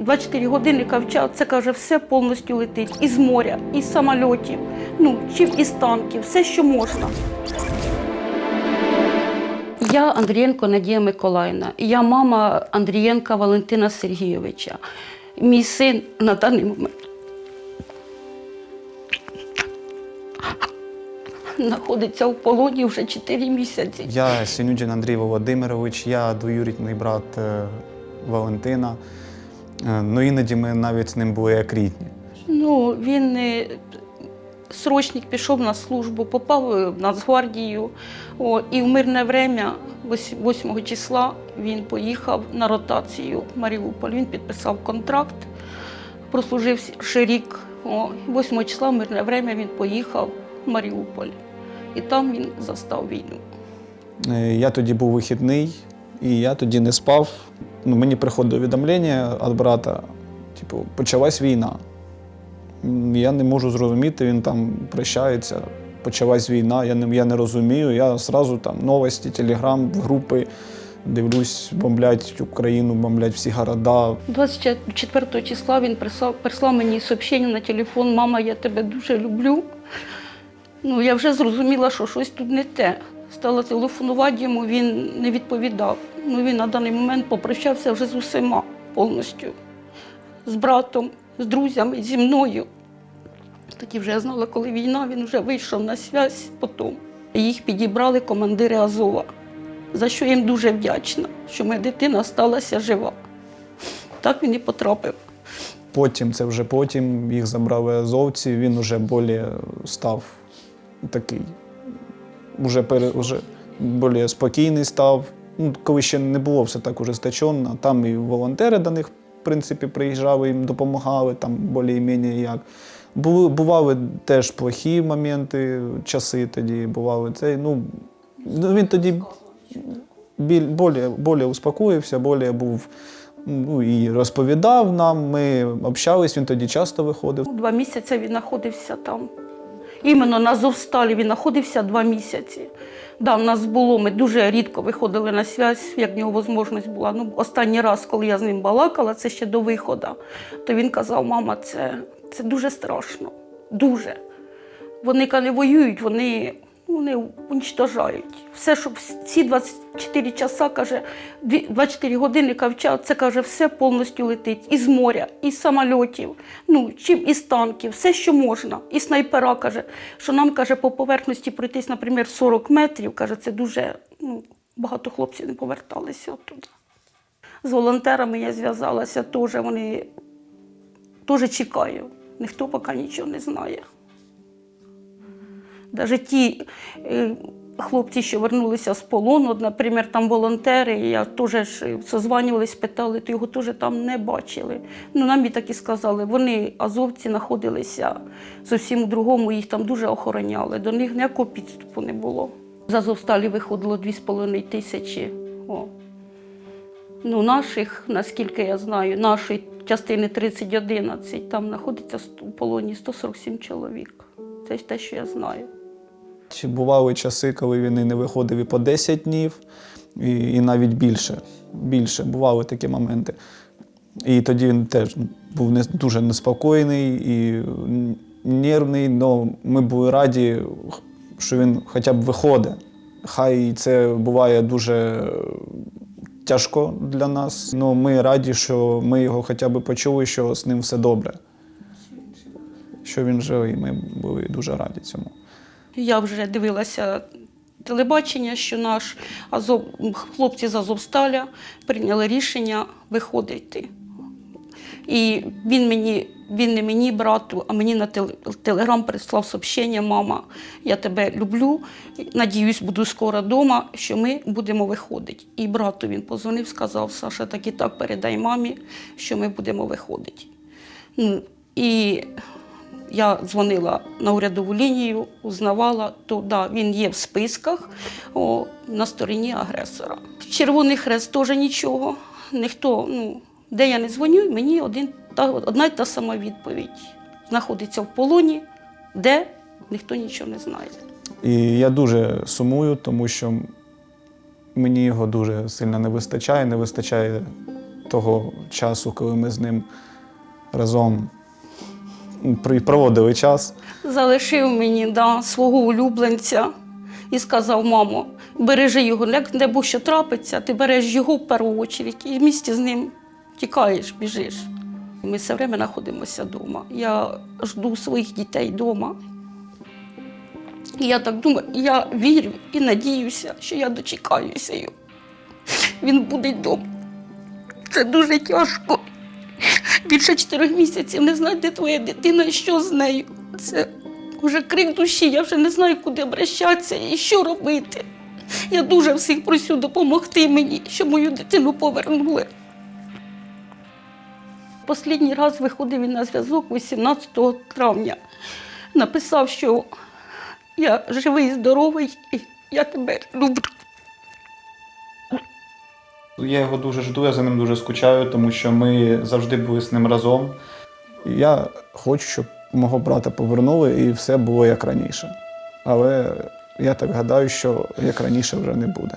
24 годинника в час, це каже, все повністю летить. Із моря, із самольотів, ну, чи із танків, все, що можна. Я Андрієнко Надія Миколаївна. Я мама Андрієнка Валентина Сергійовича. Мій син на даний момент знаходиться в полоні вже 4 місяці. Я Синюдін Андрій Володимирович, я двоюрідний брат е, Валентина. Е, Ну іноді ми навіть з ним були як рідні. Ну, він е, срочник пішов на службу, попав е, в Нацгвардію. О, і в мирне время, 8 числа, він поїхав на ротацію в Маріуполь. Він підписав контракт, прослужив ще рік. О, 8 числа в мирне время він поїхав в Маріуполь. І там він застав війну. Я тоді був вихідний, і я тоді не спав. Ну, мені приходило повідомлення від брата, типу, почалась війна. Я не можу зрозуміти, він там прощається, почалась війна, я не, я не розумію. Я одразу там новості, телеграм, групи дивлюсь, бомблять Україну, бомблять всі города. 24 числа він прислав, прислав мені сообщення на телефон Мама, я тебе дуже люблю. Ну, я вже зрозуміла, що щось тут не те. Стала телефонувати йому, він не відповідав. Ну, він на даний момент попрощався вже з усіма повністю. З братом, з друзями, зі мною. Тоді вже я знала, коли війна, він вже вийшов на связь потім. Їх підібрали командири Азова, за що я їм дуже вдячна, що моя дитина сталася жива. Так він і потрапив. Потім, це вже потім, їх забрали азовці, він уже більш став такий, уже, пере, уже більш спокійний став. Ну, коли ще не було все так уже стачено, там і волонтери до них, в принципі, приїжджали, їм допомагали, там більш-менш як. Були, бували теж плохі моменти, часи тоді бували. Це, ну, ну, він тоді біль, более, более успокоївся, более був ну, і розповідав нам. Ми общались, він тоді часто виходив. Два місяці він знаходився там. Іменно на Зовсталі він знаходився два місяці. Да, в нас було, ми дуже рідко виходили на зв'язь, як в нього можливість була. Ну, останній раз, коли я з ним балакала, це ще до виходу, то він казав, мама, це, це дуже страшно. Дуже. Вони не воюють, вони, вони уничтожають. Все, що ці 24 часа, каже, дві- 24 годинника в час, це каже, все повністю летить. Із моря, із самольотів, ну, чим із танків, все, що можна. І снайпера каже, що нам каже, по поверхності пройтись, наприклад, 40 метрів, каже, це дуже ну, багато хлопців не поверталися оттуда. З волонтерами я зв'язалася теж, вони теж чекаю. Ніхто поки нічого не знає. Навіть ті е, хлопці, що вернулися з полону, наприклад, там волонтери, я теж ж созванювались, питали, то його теж там не бачили. Ну, нам і так і сказали, вони азовці знаходилися зовсім у другому, їх там дуже охороняли, до них ніякого підступу не було. З Азовсталі виходило 2,5 тисячі. О. Ну, наших, наскільки я знаю, нашої частини 3011, там знаходиться у полоні 147 чоловік. Це те, що я знаю. Чи бували часи, коли він і не виходив і по 10 днів, і, і навіть більше. Більше бували такі моменти. І тоді він теж був не, дуже неспокійний і нервний, але ми були раді, що він хоча б виходить. Хай це буває дуже тяжко для нас, але ми раді, що ми його хоча б почули, що з ним все добре. Що він живий, ми були дуже раді цьому. Я вже дивилася телебачення, що наш Азов, хлопці з Азовсталя прийняли рішення виходити. І він мені, він не мені, брату, а мені на телеграм прислав сообщення, мама, я тебе люблю, надіюсь, буду скоро вдома, що ми будемо виходити. І брату він позвонив, сказав, Саша, так і так передай мамі, що ми будемо виходити. Ну, і я дзвонила на урядову лінію, узнавала, то да, він є в списках о, на стороні агресора. Червоний хрест теж нічого. Ніхто, ну, де я не дзвоню, мені один, та, одна й та сама відповідь. Знаходиться в полоні, де ніхто нічого не знає. І я дуже сумую, тому що мені його дуже сильно не вистачає. Не вистачає того часу, коли ми з ним разом проводили час. Залишив мені да, свого улюбленця і сказав: мамо, бережи його, як-небудь що трапиться, ти береш його в першу чергу і в місті з ним тікаєш, біжиш. Ми все время знаходимося вдома. Я жду своїх дітей вдома. Я так думаю, я вірю і надіюся, що я дочекаюся його. Він буде вдома. Це дуже тяжко. Більше чотирьох місяців не знати, де твоя дитина і що з нею. Це вже крик душі, я вже не знаю, куди обращатися і що робити. Я дуже всіх просю допомогти мені, щоб мою дитину повернули. Останній раз виходив він на зв'язок 18 травня. Написав, що я живий, здоровий, і я тебе люблю. Я його дуже жду, я за ним дуже скучаю, тому що ми завжди були з ним разом. Я хочу, щоб мого брата повернули і все було як раніше. Але я так гадаю, що як раніше вже не буде.